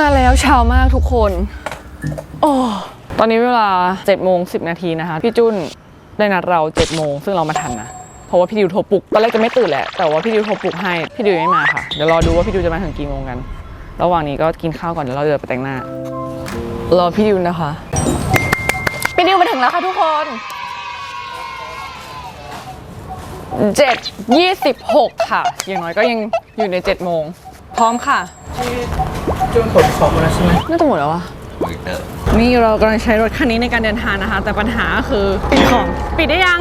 มาแล้วเช้ามากทุกคน โอ้ตอนนี้เวลา7โมง10นาทีนะคะ พี่จุนได้นัดเรา7โมงซึ่งเรามาทันนะ เพราะว่าพี่ดิวโทรปลุก ตอนแรกจะไม่ตื่นแหละ แต่ว่าพี่ดิวโทรปลุกให้ พี่ดิวยังไม่มาค่ะ เดี๋ยวรอดูว่าพี่ดิวจะมาถึงกี่โมงกัน ระหว่างนี้ก็กินข้าวก่อนเดี๋ยวเราเดินไปแต่งหน้า รอพี่ดิวนะคะ พี่ดิวมาถึงแล้วค่ะทุกคน7 26ค่ะ อย่างน้อยก็ยังอยู่ใน7โมง พร้อมค่ะ จุนขนของมาแล้วใช่ไหมน่าจะหมดแล้ววะนี่เรากำลังใช้รถคันนี้ในการเดินทางนะคะ แต่ปัญหาคือปิดของปิดได้ยัง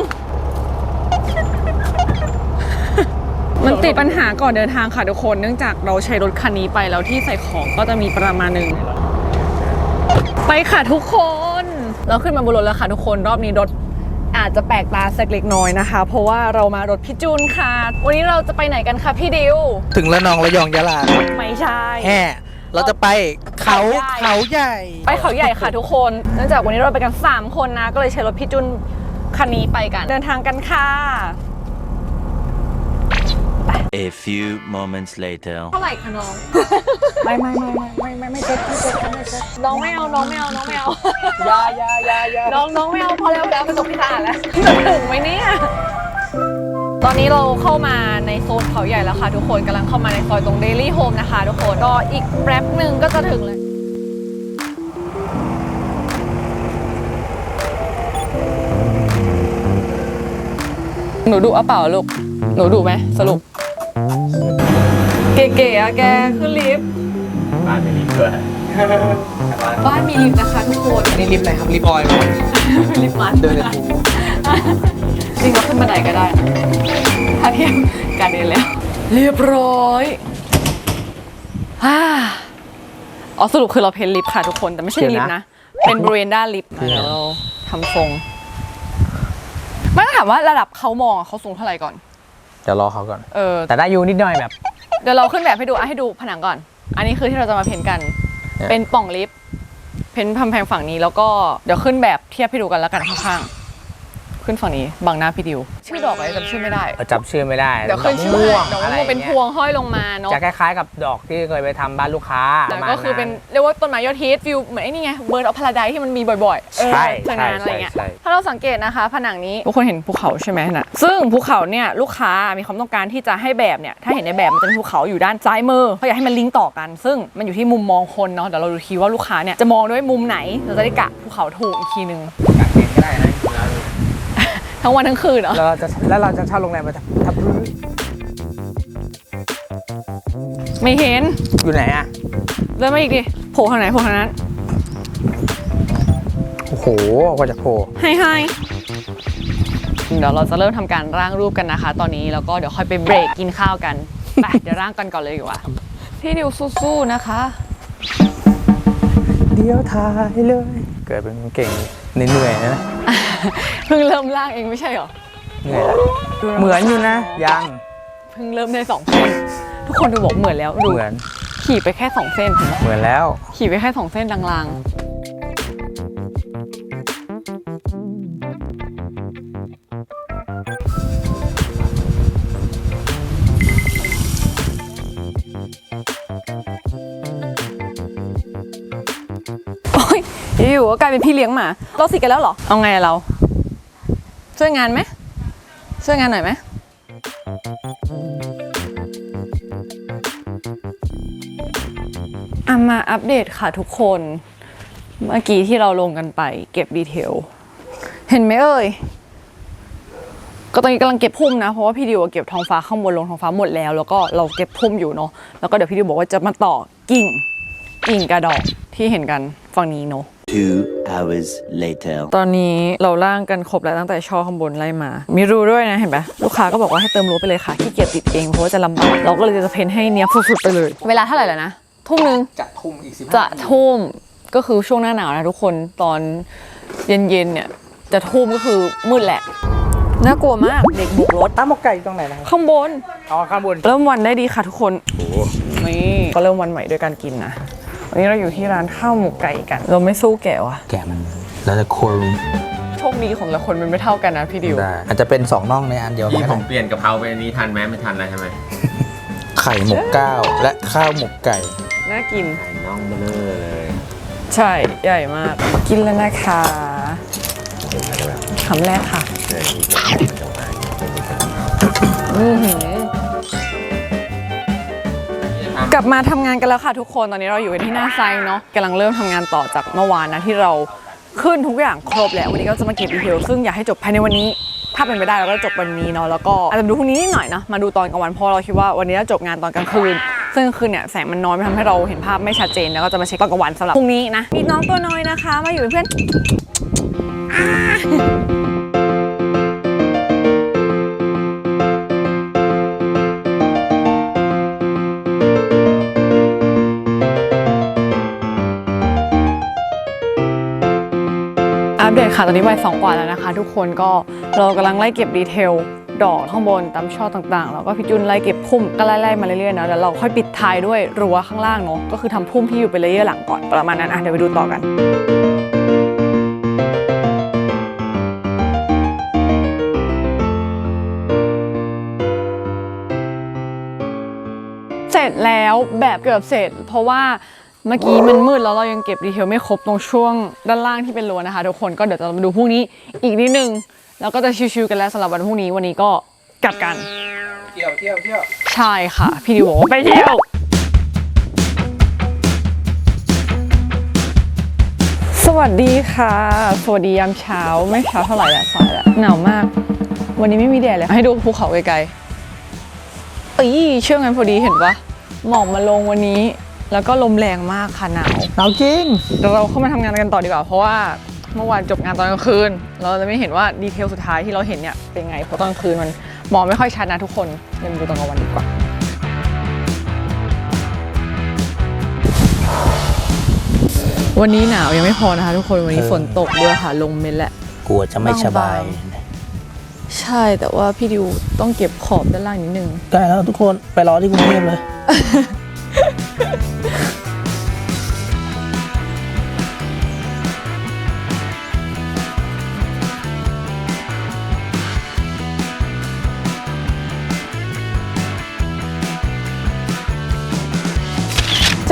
มันติดปัญหาก่อนเดินทางค่ะทุกคน เนื่องจากเราใช้รถคันนี้ไปแล้วที่ใส่ของก็จะมีประมาณหนึ่งไปค่ะทุกคน เราขึ้นมาบนรถแล้วค่ะทุกคนรอบนี้รถอาจจะแปลกตาสักเล็กน้อยนะคะ เพราะว่าเรามารถพี่จูนค่ะ วันนี้เราจะไปไหนกันคะพี่ดิว ถึงละนองระยองยะลา ไม่ใช่แห่ เราจะไปเขาเขาเขาใหใหญ่ญ่ ไปเขาใหญ่ค่ะทุกคนเนื่องจากวันนี้เราไปกัน 3 คนนะ ก็เลยใช้รถพี่จุนคันนี้ไปกัน เดินทางกันค่ะ A few moments later. เท่าไหร่คะน้อง ไม่ไม่ไม่ไม่ไม่ไม่ไม่เช็คไม่เช็คไม่เช็คน้องไม่เอาน้องไม่เอาน้องไม่เอายายายายาน้องน้องไม่เอาพอแล้วแล้วกระจกพิสะอาดแล้วถึงไหมเนี่ย ตอนนี้เราเข้ามาในโซนเขาใหญ่แล้วค่ะ ทุกคนกำลังเข้ามาในซอยตรง Daily Home นะคะ ทุกคนก็อีกแป๊บหนึ่งก็จะถึงเลยหนูดุอะเปล่าลูก หนูดุไหมสรุป เก๋ๆอะแกขึ้นลิฟต์บ้านไม่มีด้วยบ้านมีลิฟต์นะคะทุกคนนี่ลิฟต์อะไรครับลิฟต์ออยล์ไหมลิฟต์มันเดินเลย จริงเราขึ้นบันไดก็ได้นะถ้าเทียบการเดินแล้ว เรียบร้อยอ่าอ๋อสรุปคือเราเพ้นลิฟต์ค่ะทุกคน แต่ไม่ใช่ลิฟต์นะ เป็นบริเวณด้านลิฟต์นะเดี๋ยวเราทำทรงไม่ต้องถามว่าระดับเขามองอะเขาสูงเท่าไหร่ก่อน เดี๋ยวรอเขาก่อน เออ แต่ได้อยูนิดหน่อยแบบ เดี๋ยวเราขึ้นแบบให้ดูอะให้ดูผนังก่อน อันนี้คือที่เราจะมาเพ้นกันเนี่ยเป็นปล่องลิฟต์เพ้นพำแพงฝั่งนี้แล้วก็เดี๋ยวขึ้นแบบเทียบให้ดูกันแล้วกันข้างๆ ขึ้นฝั่งนี้บังหน้าพี่ดิว ชื่อดอกอะไรจำชื่อไม่ได้เราจำชื่อไม่ได้เดี๋ยวขึ้นชื่อม่วงดอกอะไรม่วงเป็นพวงห้อยลงมาเนาะจะคล้ายๆกับดอกที่เคยไปทำบ้านลูกค้าแล้วระมาณก็คือเป็นเรียกว่าต้นไม้ยอดฮิตฟิลเหมือนไอ้นี่ไงเบิร์ดออฟพาราไดที่มันมีบ่อยๆเออใช่เจอนานอะไรเงี้ยใช่ใช่ถ้าเราสังเกตนะคะ ผนังนี้ทุกคนเห็นภูเขาใช่ไหมน่ะซึ่งภูเขาเนี่ยลูกค้ามีความต้องการที่จะให้แบบเนี่ยถ้าเห็นในแบบมันจะมีภูเขาอยู่ด้านซ้ายมือเขาอยากให้มันลิงก์ต่อกัน ซึ่งมันอยู่ที่มุมมองคนเนาะเดี๋ยวเราดูทีว่าลูกค้าเนี่ยจะมองด้วยมุมไหนเราจะได้กะภูเขาถูกอีกทีนึงก็ได้นะ ทั้งวันทั้งคืนเหรอ แล้วเราจะแล้วเราจะเช่าโรงแรมมาทับทับพื้นไม่เห็น อยู่ไหนอะ เดินมาอีกดิ โผล่ทางไหนโผล่ทางนั้น โอ้โหกว่าจะโผล่ให้ให้เดี๋ยวเราจะเริ่มทำการร่างรูปกันนะคะ ตอนนี้แล้วก็เดี๋ยวค่อยไปเบรกกินข้าวกันไปเดี๋ยวร่างกันก่อนเลยดีกว่า พี่ดิวสู้ๆนะคะ เดี๋ยวทายเลยเกิดเป็นคนเก่งเหนื่อยๆนะเพิ่งเริ่มร่างเองไม่ใช่เหรอเหนื่อยละเหมือนอยู่นะยังเพิ่งเริ่มได้สองเส้นทุกคนดูบอกเหมือนแล้วดูเหมือนขี่ไปแค่สองเส้นเห็นไหมเหมือนแล้ว ขี่ไปแค่สองเส้นลางๆ ก็กลายเป็นพี่เลี้ยงหมา เราสิกันแล้วเหรอ เอาไงเรา ช่วยงานไหม ช่วยงานหน่อยไหมอามาอัปเดตค่ะทุกคน เมื่อกี้ที่เราลงกันไป เก็บดีเทล เห็นไหมเอ่ย ก็ตอนนี้กำลังเก็บพุ่มนะ เพราะว่าพี่ดิวเก็บท้องฟ้าข้างบนลงท้องฟ้าหมดแล้ว แล้วก็เราเก็บพุ่มอยู่เนาะ แล้วก็เดี๋ยวพี่ดิวบอกว่าจะมาต่อกิ่งกิ่งกระดอกที่เห็นกันฝั่งนี้เนาะ Two hours later. ตอนนี้เราล่างกันครบแล้วตั้งแต่ช่อข้างบนไล่มา มีรูด้วยนะเห็นปะลูกค้าก็บอกว่าให้เติมรูไปเลยค่ะขี้เกียจติดเองเพราะว่าจะลำบากเราก็เลยจะเพ้นให้เนี้ยบสุดๆไปเลย เวลาเท่าไหร่แล้วนะ ทุ่มนึงจะทุ่มอีกสิบจะทุ่มก็คือช่วงหน้าหนาวนะทุกคนตอนเย็นๆเนี่ยจะทุ่มก็คือมืดแหละน่ากลัวมากเด็กบุกรถตั้มหมกไก่อยู่ตรงไหนนะครับข้างบนอ๋อข้างบนเริ่มวันได้ดีค่ะทุกคนนี่ก็เริ่มวันใหม่ด้วยการกินนะ วันนี้เราอยู่ที่ร้านข้าวหมกไก่กัน เราไม่สู้แกวะแกะมัน แล้วจะโคนโชคดีของแต่ละคนมันไม่เท่ากันนะพี่ดิว ได้อาจจะเป็นสองน่องในอันเดียวกันี่นผมเปลี่ยนกะเพราไปอันนี้ทันไหมไม่ทันแล้วใช่ไหมไข่หมกเก้าและข้าวหมกไก่น่ากิน ไข่นน้องเบลอเลยใช่ใหญ่มาก กินแล้วนะคะเห็นอะไรแบบคำแรกค่ะเดินที่จะจะมาเป็นเด็กกันอือหือ กลับมาทำงานกันแล้วค่ะทุกคนตอนนี้เราอยู่กันที่หน้าไซต์เนาะกำลังเริ่มทำงานต่อจากเมื่อวานนะที่เราขึ้นทุกอย่างครบแล้ววันนี้ก็จะมาเก็บดีเทลซึ่งอยากให้จบภายในวันนี้ ถ้าเป็นไปได้เราก็จบวันนี้เนาะแล้วก็อาจจะดูพรุ่งนี้นิดหน่อยนะมาดูตอนกลางวันเพราะเราคิดว่าวันนี้จะจบงานตอนกลางคืน ซึ่งกลางคืนเนี่ยแสงมันน้อยไม่ทำให้เราเห็นภาพไม่ชัดเจนแล้วก็จะมาเช็คตอนกลางวันสำหรับพรุ่งนี้นะมีน้องตัวน้อยนะคะ มาอยู่เป็นเพื่อน ค่ะตอนนี้บ่ายสองกว่าแล้วนะคะ ทุกคนก็เรากำลังไล่เก็บดีเทลดอกข้างบนตามช่อต่างๆ แล้วก็พี่จุนไล่เก็บพุ่มก็ไล่ๆมาเรื่อยๆนะแล้วเราค่อยปิดท้ายด้วยรั้วข้างล่างเนาะก็คือทำพุ่มที่อยู่เป็นเลเยอร์หลังก่อนประมาณนั้นอะเดี๋ยวไปดูต่อกันเสร็จแล้วแบบเกือบเสร็จ เพราะว่า เมื่อกี้มันมืดแล้วเรายังเก็บดีเทลไม่ครบตรงช่วงด้านล่างที่เป็นรั้วนะคะทุกคนก็เดี๋ยวจะมาดูพรุ่งนี้อีกนิดนึง แล้วก็จะชิวๆกันแล้วสำหรับวันพรุ่งนี้วันนี้ก็กลับกัน เที่ยวเที่ยวเที่ยวใช่ค่ะ พี่ดิวบอกว่าไปเที่ยว สวัสดีค่ะ สวัสดียามเช้าไม่เช้าเท่าไหร่ละสายละหนาวมาก วันนี้ไม่มีแดดเลยให้ดูภูเขาไกลๆเอ้ยเชื่องั้นพอดีเห็นปะหมอกมาลงวันนี้ แล้วก็ลมแรงมากค่ะหนาวหนาวจริงเดี๋ยวเราเข้ามาทำงานกันต่อดีกว่า เพราะว่าเมื่อวานจบงานตอนกลางคืน เราจะไม่เห็นว่าดีเทลสุดท้ายที่เราเห็นเนี่ยเป็นไงเพราะตอนกลางคืนมันมองไม่ค่อยชัดนะทุกคนเดี๋ยวมาดูตอนกลางวันดีกว่าวันนี้หนาวยังไม่พอนะคะทุกคนวันนี้เออฝนตกด้วยค่ะลงเม็ดแหละ กลัวจะไม่สบายบางใช่แต่ว่าพี่ดิวต้องเก็บขอบด้านล่างนิดนึงได้แล้วทุกคนไปรอที่กรุงเทพเลย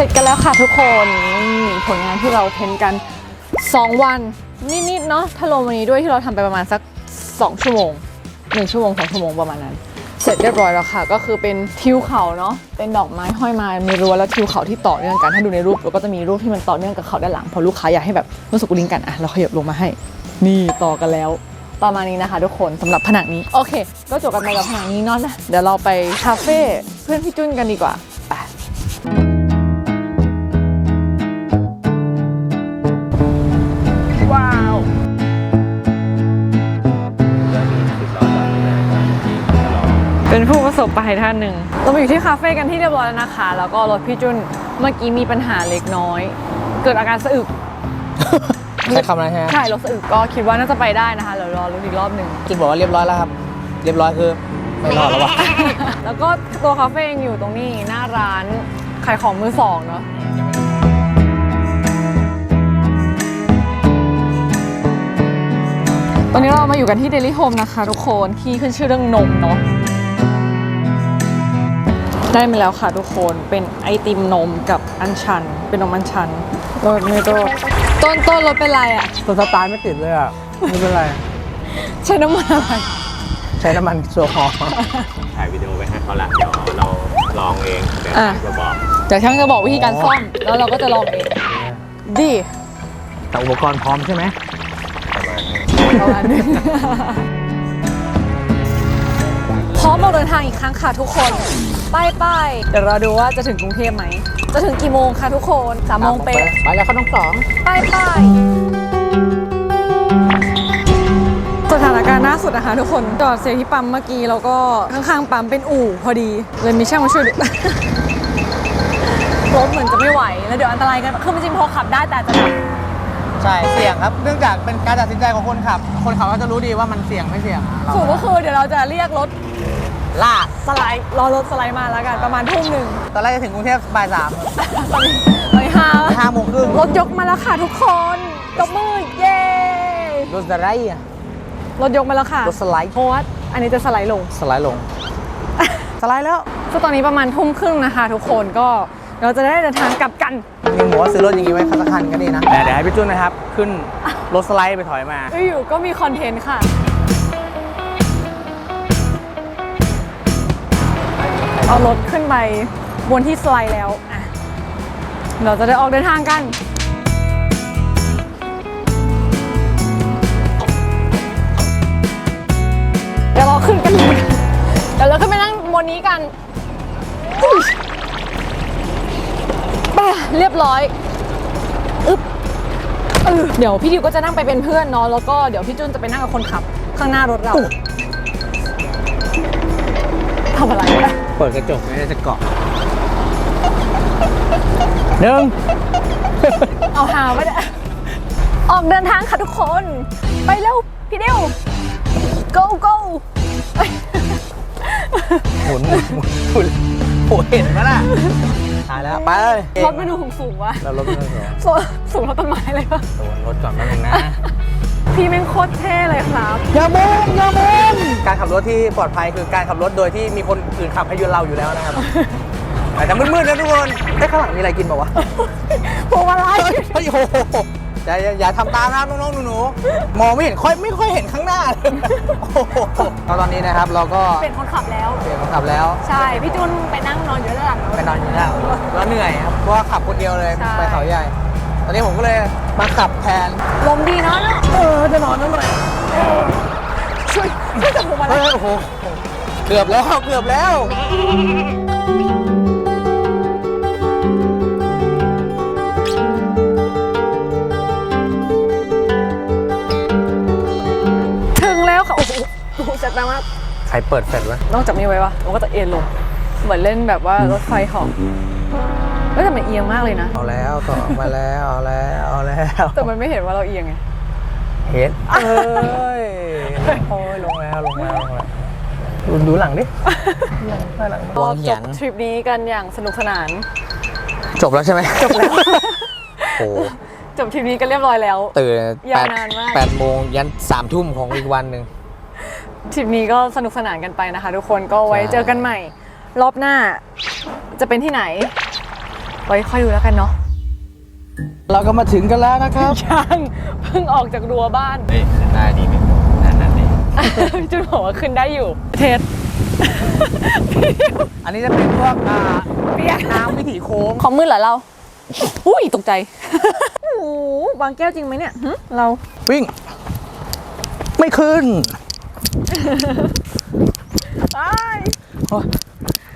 สร็จกันแล้วค่ะทุกคนผลงานที่เราเพ้นกัน 2 วันนิดๆเนาะถ้ารวมวันนี้ด้วยที่เราทำไปประมาณสัก 2 ชั่วโมง 1 ชั่วโมง2ชั่วโมงประมาณนั้น เสร็จเรียบร้อยแล้วค่ะ ก็คือเป็นทิวเขาเนาะเป็นดอกไม้ห้อยมามีรั้วแล้วทิวเขาที่ต่อเนื่องกันถ้าดูในรูปเราก็จะมีรูปที่มันต่อเนื่องกับเขาด้านหลังเพราะลูกค้าอยากให้แบบรู้สึกลิงก์กันอะเราขยับลงมาให้ นี่ต่อกันแล้วประมาณนี้นะคะทุกคนสำหรับผนังนี้ โอเค ก็จบกันไปกับผนังนี้เนาะนะเดี๋ยวเราไปคาเฟ่เพื่อนพี่จุนกันดีกว่า เป็นผู้ประสบภัยท่านหนึ่ง เรามาอยู่ที่คาเฟ่กันที่เรียบร้อยแล้วนะคะ แล้วก็รถพี่จุนเมื่อกี้มีปัญหาเล็กน้อย เกิดอาการสะอึก ใช้คำอะไรฮะใช่รถสะอึกก็คิดว่าน่าจะไปได้นะคะเดี๋ยวรอรู้นอีกรอบหนึ่ง จุดบอกว่าเรียบร้อยแล้วครับ เรียบร้อยคือไม่รอดแล้ววะแล้วก็ตัวคาเฟ่ยังอยู่ตรงนี้หน้าร้านขายของมือสองเนาะตอนนี้เรามาอยู่กันที่เดลิโฮมนะคะ ทุกคนที่ขึ้นชื่อเรื่องนมเนาะ ได้มาแล้วค่ะทุกคนเป็นไอติมนมกับอัญชัน เป็นนมอัญชันรสไม่โตต้นต้นรสเป็นไรอะตัวสตาร์ทไม่ติดเลยอะไม่เป็นไร ใช้น้ำมันอะไร ใช้น้ำมันโซฮอล์ถ่ายวิดีโอไปให้เขาละเดี๋ยวเราลองเองเดี๋ยวอะจะบอกเดี๋ยวช่างจะบอกวิธีการซ่อมแล้วเราก็จะลองเองดีแต่อุปกรณ์พร้อมใช่ไหมประมาณนึงพร้อมออกเดินทางอีกครั้งค่ะทุกคน ไปไปเดี๋ยวเราดูว่าจะถึงกรุงเทพไหม จะถึงกี่โมงคะทุกคนสามโมงเป๊ะไปแล้วเขาต้องสองไปไปสถานการณ์ล่าสุดนะคะทุกคนจอดเสียที่ปั๊มเมื่อกี้แล้วก็ข้างๆปั๊มเป็นอู่พอดีเลยมีช่างมาช่วยดูรถเหมือนจะไม่ไหวแล้วเดี๋ยวอันตรายกันคือจริงๆพอขับได้แต่อาจจะแบบใช่เสี่ยงครับ เนื่องจากเป็นการตัดสินใจของคนขับ คนขับก็จะรู้ดีว่ามันเสี่ยงไม่เสี่ยงเราสูตรก็คือเดี๋ยวเราจะเรียกรถ ลากสไลด์รอรถสไลด์มาแล้วกัน ประมาณทุ่มหนึ่งตอนแรกจะถึงกรุงเทพบ่ายสามตอนนี้ตอนนี้ห้าห้าโมงครึ่งรถยกมาแล้วค่ะทุกคนตบมือเย้รถสไลด์อะรถยกมาแล้วค่ะรถสไลด์เพราะว่าอันนี้จะสไลด์ลงสไลด์ลงสไลด์แล้วซึ่งตอนนี้ประมาณทุ่มครึ่งนะคะ ทุกคนก็เราจะได้เดินทางกลับกันมีหมูว่าซื้อรถอย่างงี้ไว้สักคันก็ดีนะแต่เดี๋ยวให้พี่จุ้นนะครับ ขึ้นรถสไลด์ไปถอยมาอยู่ก็มีคอนเทนต์ค่ะ เอารถขึ้นไปบนที่สไลด์แล้วอะเราจะได้ออกเดินทางกันเดี๋ยวเราขึ้นกันเดี๋ยวเราขึ้นไปนั่งบนนี้กันไปเรียบร้อยอึ๊บเดี๋ยวพี่ดิวก็จะนั่งไปเป็นเพื่อนเนาะแล้วก็เดี๋ยวพี่จุนจะไปนั่งกับคนขับข้างหน้ารถเรา ทำอะไรอะเปิดกระจกไม่ได้จะเกาะหนึ่งเอาหาไม่ได้ออกเดินทางค่ะทุกคน ไปเร็ว พี่ดิว go go หมุนหมุนหมุนหมุนโอ้เห็นปะล่ะตายแล้วไปเลยรถไม่ดูสูงสูงๆวะเรารถไม่ต้องสองสูงสูงเท่าต้นไม้เลยปะตัวรถก่อนแป๊บนึงนะ พี่แม่งโคตรเท่เลยครับ อย่ามุนอย่ามุนการขับรถที่ปลอดภัยคือการขับรถโดยที่มีคนอื่นขับให้ยนเราอยู่แล้วนะครับ แต่จะมืดๆนะทุกคนไอ้ยข้างหลังมีอะไรกินเปล่าวะพวงมาลัยเฮ้ยเฮ้ยโอ้โหอย่าอย่าอย่าทำตามนะครับน้องๆหนูๆมองไม่เห็นค่อยไม่ค่อยเห็นข้างหน้าเลยโอ้โหแล้วตอนนี้นะครับเราก็เป็นคนขับแล้วเปลี่ยนคนขับแล้ว ใช่ พี่จุนไปนั่งนอนอยู่ด้านหลังรถไปนอนอยู่แล้วแล้วเหนื่อยครับเพราะว่าขับคนเดียวเลยใช่ไปเขาใหญ่ต อนนี้ผมก็เลยมาขับแทนลมดีเนาะเนอะเออจะนอนนั่นหน่อยช่วยช่วยจับพวงมาลัเฮ้ยยโอ้โหเกือบแล้วเกือบแล้ว ถึงแล้วค่ะ โอ้โหโอ้โหจัดมากใครเปิดแฟลชวะนอกจากนี้ไว้ปะมันก็จะเอ็นลง เหมือนเล่นแบบว่ารถไฟเหอก เฮ้ยแต่มันเอียงมากเลยนะ เอาแล้วต่อมาแล้วเอาแล้วเอาแล้วแต่มันไม่เห็นว่าเราเอียงไง เห็นเอ้ยโอ้ยลงแล้วลงแล้วลงแล้วดูดูหลังดิหลังก็จบทริปนี้กันอย่างสนุกสนาน จบแล้วใช่ไหมจบแล้วโอ้โหจบทริปนี้กันเรียบร้อยแล้ว ตื่นยาแปวดนานมาก แปดโมงยันสามทุ่มของอีกวันหนึ่งทริปนี้ก็สนุกสนานกันไปนะคะ ทุกคนก็ไว้ใช่เจอกันใหม่ รอบหน้าจะเป็นที่ไหน ไว้ค่อยดูแล้วกันเนาะเราก็มาถึงกันแล้วนะครับยังเพิ่งออกจากรั้วบ้านเฮ้ยได้ดีไหมนั่นนั่นดีพี่จุนบอกว่าขึ้นได้อยู่ เทสอันนี้จะเป็นพวกอ่าเปียกน้ำวิถีโค้งของมืดเหรอเรา อุ้ยตกใจโอ้โหวางแก้วจริงไหมเนี่ยหึเราวิ่ง ไม่ขึ้นตายโอ้ย